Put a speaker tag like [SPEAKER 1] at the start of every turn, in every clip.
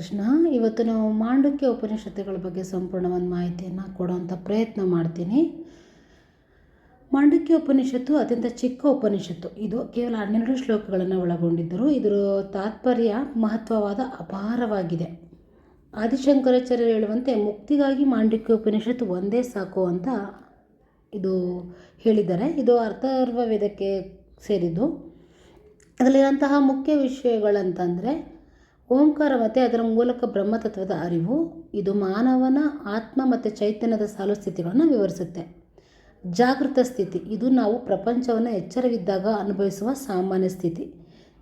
[SPEAKER 1] ಕೃಷ್ಣ, ಇವತ್ತು ನಾವು ಮಾಂಡುಕ್ಯ ಉಪನಿಷತ್ತುಗಳ ಬಗ್ಗೆ ಸಂಪೂರ್ಣವಾದ ಮಾಹಿತಿಯನ್ನು ಕೊಡುವಂಥ ಪ್ರಯತ್ನ ಮಾಡ್ತೀನಿ. ಮಾಂಡುಕ್ಯ ಉಪನಿಷತ್ತು ಅತ್ಯಂತ ಚಿಕ್ಕ ಉಪನಿಷತ್ತು. ಇದು ಕೇವಲ ಹನ್ನೆರಡು ಶ್ಲೋಕಗಳನ್ನು ಒಳಗೊಂಡಿದ್ದರು ಇದರ ತಾತ್ಪರ್ಯ ಮಹತ್ವವಾದ ಅಪಾರವಾಗಿದೆ. ಆದಿಶಂಕರಾಚಾರ್ಯರು ಹೇಳುವಂತೆ ಮುಕ್ತಿಗಾಗಿ ಮಾಂಡುಕ್ಯ ಉಪನಿಷತ್ತು ಒಂದೇ ಸಾಕು ಅಂತ ಇದು ಹೇಳಿದ್ದಾರೆ. ಇದು ಅರ್ಥರ್ವ ವೇದಕ್ಕೆ ಸೇರಿದ್ದು. ಅದರಲ್ಲಿರುವಂತಹ ಮುಖ್ಯ ವಿಷಯಗಳಂತಂದರೆ ಓಂಕಾರ ಅದರ ಮೂಲಕ ಬ್ರಹ್ಮತತ್ವದ ಅರಿವು, ಇದು ಮಾನವನ ಆತ್ಮ ಮತ್ತು ಚೈತನ್ಯದ ಸಾಲು ಸ್ಥಿತಿಗಳನ್ನು ವಿವರಿಸುತ್ತೆ. ಜಾಗೃತ ಸ್ಥಿತಿ, ಇದು ನಾವು ಪ್ರಪಂಚವನ್ನು ಎಚ್ಚರವಿದ್ದಾಗ ಅನುಭವಿಸುವ ಸಾಮಾನ್ಯ ಸ್ಥಿತಿ.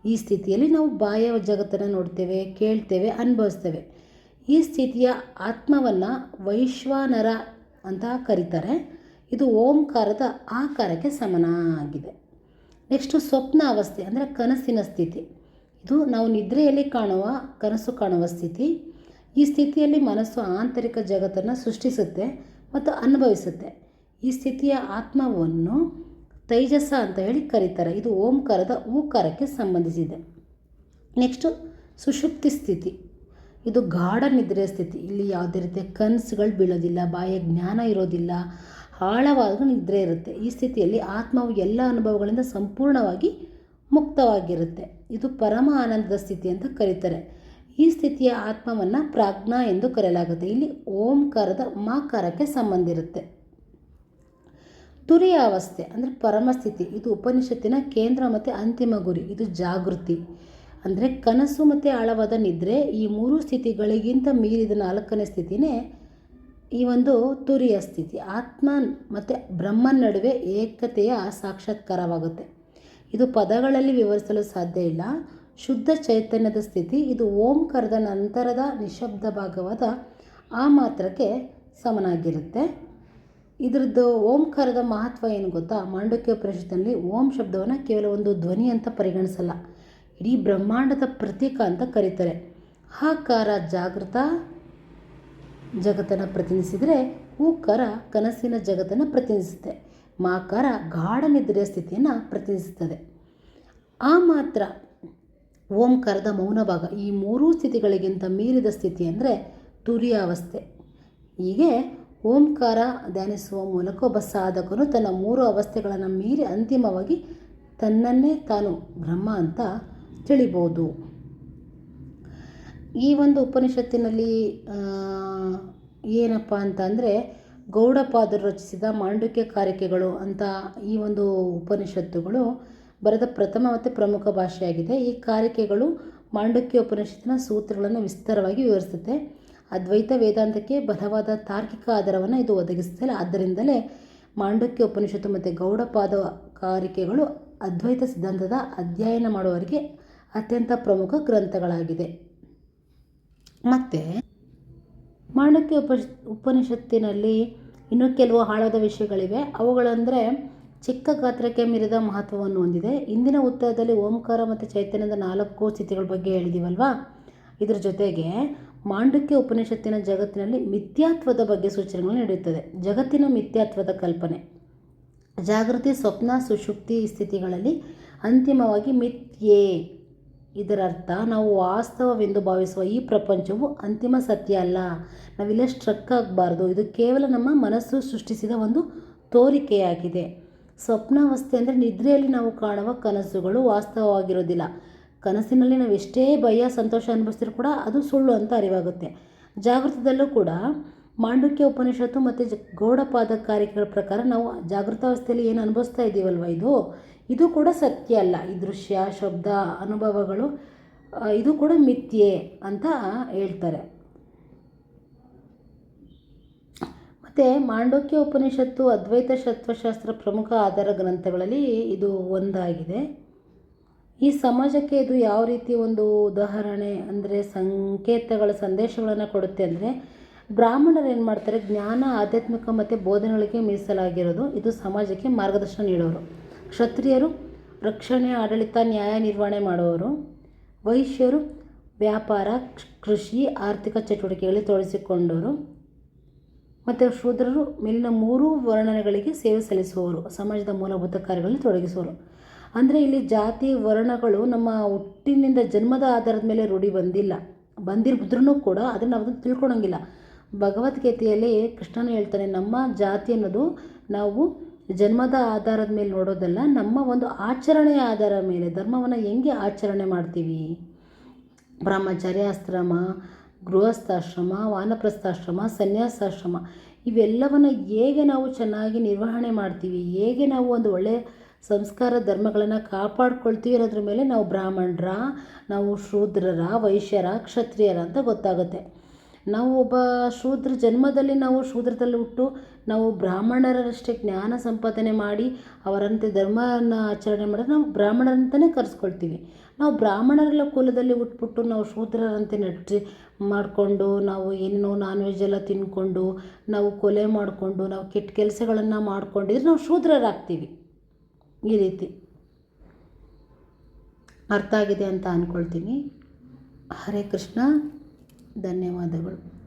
[SPEAKER 1] ಈ ಸ್ಥಿತಿಯಲ್ಲಿ ನಾವು ಬಾಹ್ಯ ಜಗತ್ತನ್ನು ನೋಡ್ತೇವೆ, ಕೇಳ್ತೇವೆ, ಅನುಭವಿಸ್ತೇವೆ. ಈ ಸ್ಥಿತಿಯ ಆತ್ಮವನ್ನು ವೈಶ್ವಾನರ ಅಂತ ಕರೀತಾರೆ. ಇದು ಓಂಕಾರದ ಆಕಾರಕ್ಕೆ ಸಮನಾಗಿದೆ. ನೆಕ್ಸ್ಟು ಸ್ವಪ್ನ ಅವಸ್ಥೆ ಅಂದರೆ ಕನಸಿನ ಸ್ಥಿತಿ. ಇದು ನಾವು ನಿದ್ರೆಯಲ್ಲಿ ಕಾಣುವ, ಕನಸು ಕಾಣುವ ಸ್ಥಿತಿ. ಈ ಸ್ಥಿತಿಯಲ್ಲಿ ಮನಸ್ಸು ಆಂತರಿಕ ಜಗತ್ತನ್ನು ಸೃಷ್ಟಿಸುತ್ತೆ ಮತ್ತು ಅನುಭವಿಸುತ್ತೆ. ಈ ಸ್ಥಿತಿಯ ಆತ್ಮವನ್ನು ತೈಜಸ ಅಂತ ಹೇಳಿ ಕರೀತಾರೆ. ಇದು ಓಂಕಾರದ ಊಕಾರಕ್ಕೆ ಸಂಬಂಧಿಸಿದೆ. ನೆಕ್ಸ್ಟು, ಸುಷುಪ್ತಿ ಸ್ಥಿತಿ. ಇದು ಗಾಢ ನಿದ್ರೆಯ ಸ್ಥಿತಿ. ಇಲ್ಲಿ ಯಾವುದೇ ರೀತಿಯ ಕನಸುಗಳು ಬೀಳೋದಿಲ್ಲ ಬಾಯ ಜ್ಞಾನ ಇರೋದಿಲ್ಲ, ಆಳವಾದ ನಿದ್ರೆ ಇರುತ್ತೆ. ಈ ಸ್ಥಿತಿಯಲ್ಲಿ ಆತ್ಮವು ಎಲ್ಲ ಅನುಭವಗಳಿಂದ ಸಂಪೂರ್ಣವಾಗಿ ಮುಕ್ತವಾಗಿರುತ್ತೆ. ಇದು ಪರಮ ಆನಂದದ ಸ್ಥಿತಿ ಅಂತ ಕರೀತಾರೆ. ಈ ಸ್ಥಿತಿಯ ಆತ್ಮವನ್ನು ಪ್ರಾಜ್ಞಾ ಎಂದು ಕರೆಯಲಾಗುತ್ತೆ. ಇಲ್ಲಿ ಓಂಕಾರದ ಮಾಕಾರಕ್ಕೆ ಸಂಬಂಧ ಇರುತ್ತೆ. ತುರಿಯ ಅವಸ್ಥೆ ಅಂದರೆ ಪರಮಸ್ಥಿತಿ. ಇದು ಉಪನಿಷತ್ತಿನ ಕೇಂದ್ರ ಮತ್ತು ಅಂತಿಮ ಗುರಿ. ಇದು ಜಾಗೃತಿ. ಅಂದರೆ ಕನಸು ಮತ್ತು ಆಳವಾದ ನಿದ್ರೆ ಈ ಮೂರು ಸ್ಥಿತಿಗಳಿಗಿಂತ ಮೀರಿದ ನಾಲ್ಕನೇ ಸ್ಥಿತಿನೇ ಈ ಒಂದು ತುರಿಯ ಸ್ಥಿತಿ. ಆತ್ಮ ಮತ್ತು ಬ್ರಹ್ಮನ ನಡುವೆ ಏಕತೆಯ ಸಾಕ್ಷಾತ್ಕಾರವಾಗುತ್ತೆ. ಇದು ಪದಗಳಲ್ಲಿ ವಿವರಿಸಲು ಸಾಧ್ಯ ಇಲ್ಲ. ಶುದ್ಧ ಚೈತನ್ಯದ ಸ್ಥಿತಿ, ಇದು ಓಂಕಾರದ ನಂತರದ ನಿಶಬ್ದ ಭಾಗವಾದ ಆ ಮಾತ್ರಕ್ಕೆ ಸಮನಾಗಿರುತ್ತೆ. ಇದರದ್ದು ಓಂಕಾರದ ಮಹತ್ವ ಏನು ಗೊತ್ತಾ? ಮಾಂಡಕ್ಯ ಪ್ರಶ್ನೆಯಲ್ಲಿ ಓಂ ಶಬ್ದವನ್ನು ಕೇವಲ ಒಂದು ಧ್ವನಿ ಅಂತ ಪರಿಗಣಿಸಲ್ಲ, ಇಡೀ ಬ್ರಹ್ಮಾಂಡದ ಪ್ರತೀಕ ಅಂತ ಕರೀತಾರೆ. ಹಾಕಾರ, ಜಾಗೃತ ಜಗತ್ತನ್ನು ಪ್ರತಿನಿಧಿಸಿದರೆ ಹೂಕಾರ ಕನಸಿನ ಜಗತ್ತನ್ನು ಪ್ರತಿನಿಧಿಸುತ್ತೆ. ಮಾಕಾರ ಗಾಢ ನಿದ್ರೆಯ ಸ್ಥಿತಿಯನ್ನು ಪ್ರತಿನಿಧಿಸುತ್ತದೆ. ಆ ಮಾತ್ರ ಓಂಕಾರದ ಮೌನ ಭಾಗ. ಈ ಮೂರೂ ಸ್ಥಿತಿಗಳಿಗಿಂತ ಮೀರಿದ ಸ್ಥಿತಿ ಅಂದರೆ ತುರಿಯಾವಸ್ಥೆ. ಹೀಗೆ ಓಂಕಾರ ಧ್ಯಾನಿಸುವ ಮೂಲಕ ಒಬ್ಬ ಸಾಧಕನು ತನ್ನ ಮೂರು ಅವಸ್ಥೆಗಳನ್ನು ಮೀರಿ ಅಂತಿಮವಾಗಿ ತನ್ನನ್ನೇ ತಾನು ಬ್ರಹ್ಮ ಅಂತ ತಿಳಿಬೋದು. ಈ ಒಂದು ಉಪನಿಷತ್ತಿನಲ್ಲಿ ಏನಪ್ಪ ಅಂತಂದರೆ ಗೌಡಪಾದರು ರಚಿಸಿದ ಮಾಂಡುಕ್ಯ ಕಾರಿಕೆಗಳು ಅಂತ ಈ ಒಂದು ಉಪನಿಷತ್ತುಗಳು ಬರೆದ ಪ್ರಥಮ ಮತ್ತು ಪ್ರಮುಖ ಭಾಷೆಯಾಗಿದೆ. ಈ ಕಾರಿಕೆಗಳು ಮಾಂಡುಕ್ಯ ಉಪನಿಷತ್ತಿನ ಸೂತ್ರಗಳನ್ನು ವಿಸ್ತಾರವಾಗಿ ವಿವರಿಸುತ್ತೆ. ಅದ್ವೈತ ವೇದಾಂತಕ್ಕೆ ಬಲವಾದ ತಾರ್ಕಿಕ ಆಧಾರವನ್ನು ಇದು ಒದಗಿಸುತ್ತಿಲ್ಲ ಆದ್ದರಿಂದಲೇ ಮಾಂಡುಕ್ಯ ಉಪನಿಷತ್ತು ಮತ್ತು ಗೌಡಪಾದ ಕಾರಿಕೆಗಳು ಅದ್ವೈತ ಸಿದ್ಧಾಂತದ ಅಧ್ಯಯನ ಮಾಡುವವರಿಗೆ ಅತ್ಯಂತ ಪ್ರಮುಖ ಗ್ರಂಥಗಳಾಗಿದೆ. ಮತ್ತು ಮಾಂಡಕ್ಯ ಉಪ ಉಪನಿಷತ್ತಿನಲ್ಲಿ ಇನ್ನೂ ಕೆಲವು ಆಳವಾದ ವಿಷಯಗಳಿವೆ. ಅವುಗಳಂದರೆ ಚಿಕ್ಕ ಗಾತ್ರಕ್ಕೆ ಮೀರಿದ ಮಹತ್ವವನ್ನು ಹೊಂದಿದೆ. ಇಂದಿನ ಉತ್ತರದಲ್ಲಿ ಓಂಕಾರ ಮತ್ತು ಚೈತನ್ಯದ ನಾಲ್ಕು ಸ್ಥಿತಿಗಳ ಬಗ್ಗೆ ಹೇಳಿದ್ದೀವಲ್ವಾ ಇದರ ಜೊತೆಗೆ ಮಾಂಡಕ್ಯ ಉಪನಿಷತ್ತಿನ ಜಗತ್ತಿನಲ್ಲಿ ಮಿಥ್ಯಾತ್ವದ ಬಗ್ಗೆ ಸೂಚನೆಗಳನ್ನು ನೀಡುತ್ತದೆ ಜಗತ್ತಿನ ಮಿಥ್ಯಾತ್ವದ ಕಲ್ಪನೆ. ಜಾಗೃತಿ, ಸ್ವಪ್ನ, ಸುಷುಪ್ತಿ ಸ್ಥಿತಿಗಳಲ್ಲಿ ಅಂತಿಮವಾಗಿ ಮಿಥ್ಯೆ. ಇದರರ್ಥ, ನಾವು ವಾಸ್ತವವೆಂದು ಭಾವಿಸುವ ಈ ಪ್ರಪಂಚವು ಅಂತಿಮ ಸತ್ಯ ಅಲ್ಲ. ನಾವಿಲ್ಲ ಸ್ಟ್ರಕ್ ಆಗಬಾರ್ದು. ಇದು ಕೇವಲ ನಮ್ಮ ಮನಸ್ಸು ಸೃಷ್ಟಿಸಿದ ಒಂದು ತೋರಿಕೆಯಾಗಿದೆ. ಸ್ವಪ್ನಾವಸ್ಥೆ ಅಂದರೆ ನಿದ್ರೆಯಲ್ಲಿ ನಾವು ಕಾಣುವ ಕನಸುಗಳು ವಾಸ್ತವವಾಗಿರೋದಿಲ್ಲ. ಕನಸಿನಲ್ಲಿ ನಾವು ಎಷ್ಟೇ ಭಯ, ಸಂತೋಷ ಅನುಭವಿಸಿದ್ರು ಕೂಡ ಅದು ಸುಳ್ಳು ಅಂತ ಅರಿವಾಗುತ್ತೆ. ಜಾಗೃತದಲ್ಲೂ ಕೂಡ ಮಾಂಡುಕ್ಯ ಉಪನಿಷತ್ತು ಮತ್ತು ಗೌಡಪಾದ ಕಾರ್ಯಗಳ ಪ್ರಕಾರ ನಾವು ಜಾಗೃತಾವಸ್ಥೆಯಲ್ಲಿ ಏನು ಅನುಭವಿಸ್ತಾ ಇದ್ದೀವಲ್ವ ಇದು? ಇದು ಕೂಡ ಸತ್ಯ ಅಲ್ಲ. ಈ ದೃಶ್ಯ, ಶಬ್ದ, ಅನುಭವಗಳು ಇದು ಕೂಡ ಮಿಥ್ಯೆ ಅಂತ ಹೇಳ್ತಾರೆ. ಮತ್ತು ಮಾಂಡೋಕ್ಯ ಉಪನಿಷತ್ತು, ಅದ್ವೈತ ತತ್ವಶಾಸ್ತ್ರ ಪ್ರಮುಖ ಆಧಾರ ಗ್ರಂಥಗಳಲ್ಲಿ ಇದು ಒಂದಾಗಿದೆ. ಈ ಸಮಾಜಕ್ಕೆ ಇದು ಯಾವ ರೀತಿ ಒಂದು ಉದಾಹರಣೆ ಅಂದರೆ ಸಂಕೇತಗಳ ಸಂದೇಶಗಳನ್ನು ಕೊಡುತ್ತೆ ಅಂದರೆ ಬ್ರಾಹ್ಮಣರು ಏನು ಮಾಡ್ತಾರೆ? ಜ್ಞಾನ, ಆಧ್ಯಾತ್ಮಿಕ ಮತ್ತು ಬೋಧನೆಗಳಿಗೆ ಮೀಸಲಾಗಿರೋದು. ಇದು ಸಮಾಜಕ್ಕೆ ಮಾರ್ಗದರ್ಶನ ನೀಡೋರು. ಕ್ಷತ್ರಿಯರು, ರಕ್ಷಣೆ, ಆಡಳಿತ, ನ್ಯಾಯ ನಿರ್ವಹಣೆ ಮಾಡುವವರು, ವೈಶ್ಯರು, ವ್ಯಾಪಾರ ಕೃಷಿ, ಆರ್ಥಿಕ ಚಟುವಟಿಕೆಗಳಲ್ಲಿ ತೊಡಗಿಸಿಕೊಂಡವರು, ಮತ್ತು ಶೂದ್ರರು, ಮೇಲಿನ ಮೂರೂ ವರ್ಣನೆಗಳಿಗೆ ಸೇವೆ ಸಲ್ಲಿಸುವವರು, ಸಮಾಜದ ಮೂಲಭೂತ ಕಾರ್ಯಗಳಲ್ಲಿ ತೊಡಗಿಸುವರು ಅಂದರೆ ಇಲ್ಲಿ ಜಾತಿ, ವರ್ಣಗಳು ನಮ್ಮ ಹುಟ್ಟಿನಿಂದ ಜನ್ಮದ ಆಧಾರದ ಮೇಲೆ ರೂಢಿ ಬಂದಿಲ್ಲ. ಬಂದಿರ್ಬಿದ್ರೂ ಕೂಡ ಅದನ್ನು ನಾವು ತಿಳ್ಕೊಳಂಗಿಲ್ಲ. ಭಗವದ್ಗೀತೆಯಲ್ಲಿ ಕೃಷ್ಣನು ಹೇಳ್ತಾನೆ, ನಮ್ಮ ಜಾತಿ ಅನ್ನೋದು ನಾವು ಜನ್ಮದ ಆಧಾರದ ಮೇಲೆ ನೋಡೋದಲ್ಲ, ನಮ್ಮ ಒಂದು ಆಚರಣೆಯ ಆಧಾರದ ಮೇಲೆ, ಧರ್ಮವನ್ನು ಹೆಂಗೆ ಆಚರಣೆ ಮಾಡ್ತೀವಿ? ಬ್ರಹ್ಮಚರ್ಯಾಶ್ರಮ, ಗೃಹಸ್ಥಾಶ್ರಮ, ವಾನಪ್ರಸ್ಥಾಶ್ರಮ, ಸನ್ಯಾಸಾಶ್ರಮ, ಇವೆಲ್ಲವನ್ನು ಹೇಗೆ ನಾವು ಚೆನ್ನಾಗಿ ನಿರ್ವಹಣೆ ಮಾಡ್ತೀವಿ? ಹೇಗೆ ನಾವು ಒಂದು ಒಳ್ಳೆಯ ಸಂಸ್ಕಾರ ಧರ್ಮಗಳನ್ನು ಕಾಪಾಡ್ಕೊಳ್ತೀವಿ ಅನ್ನೋದ್ರ ಮೇಲೆ ನಾವು ಬ್ರಾಹ್ಮಣರ, ನಾವು ಶೂದ್ರರ, ವೈಶ್ಯರ, ಕ್ಷತ್ರಿಯರ ಅಂತ ಗೊತ್ತಾಗುತ್ತೆ. ನಾವು ಒಬ್ಬ ಶೂದ್ರ ಜನ್ಮದಲ್ಲಿ ನಾವು ಶೂದ್ರದಲ್ಲಿ ಹುಟ್ಟು, ನಾವು ಬ್ರಾಹ್ಮಣರಷ್ಟೇ ಜ್ಞಾನ ಸಂಪಾದನೆ ಮಾಡಿ ಅವರಂತೆ ಧರ್ಮನ ಆಚರಣೆ ಮಾಡಿದ್ರೆ ನಾವು ಬ್ರಾಹ್ಮಣರಂತಲೇ ಕರೆಸ್ಕೊಳ್ತೀವಿ. ನಾವು ಬ್ರಾಹ್ಮಣರೆಲ್ಲ ಕುಲದಲ್ಲಿ ಹುಟ್ಬಿಟ್ಟು ನಾವು ಶೂದ್ರರಂತೆ ನಡ್ರಿ ಮಾಡಿಕೊಂಡು, ನಾವು ಏನು ನಾನ್ ವೆಜ್ ಎಲ್ಲ ತಿನ್ಕೊಂಡು, ನಾವು ಕೊಲೆ ಮಾಡಿಕೊಂಡು, ನಾವು ಕೆಟ್ಟ ಕೆಲಸಗಳನ್ನು ಮಾಡ್ಕೊಂಡಿದ್ರೆ ನಾವು ಶೂದ್ರರಾಗ್ತೀವಿ. ಈ ರೀತಿ. ಅರ್ಥ ಆಗಿದೆ ಅಂತ ಅಂದ್ಕೊಳ್ತೀನಿ ಹರೇ ಕೃಷ್ಣ. ಧನ್ಯವಾದಗಳು.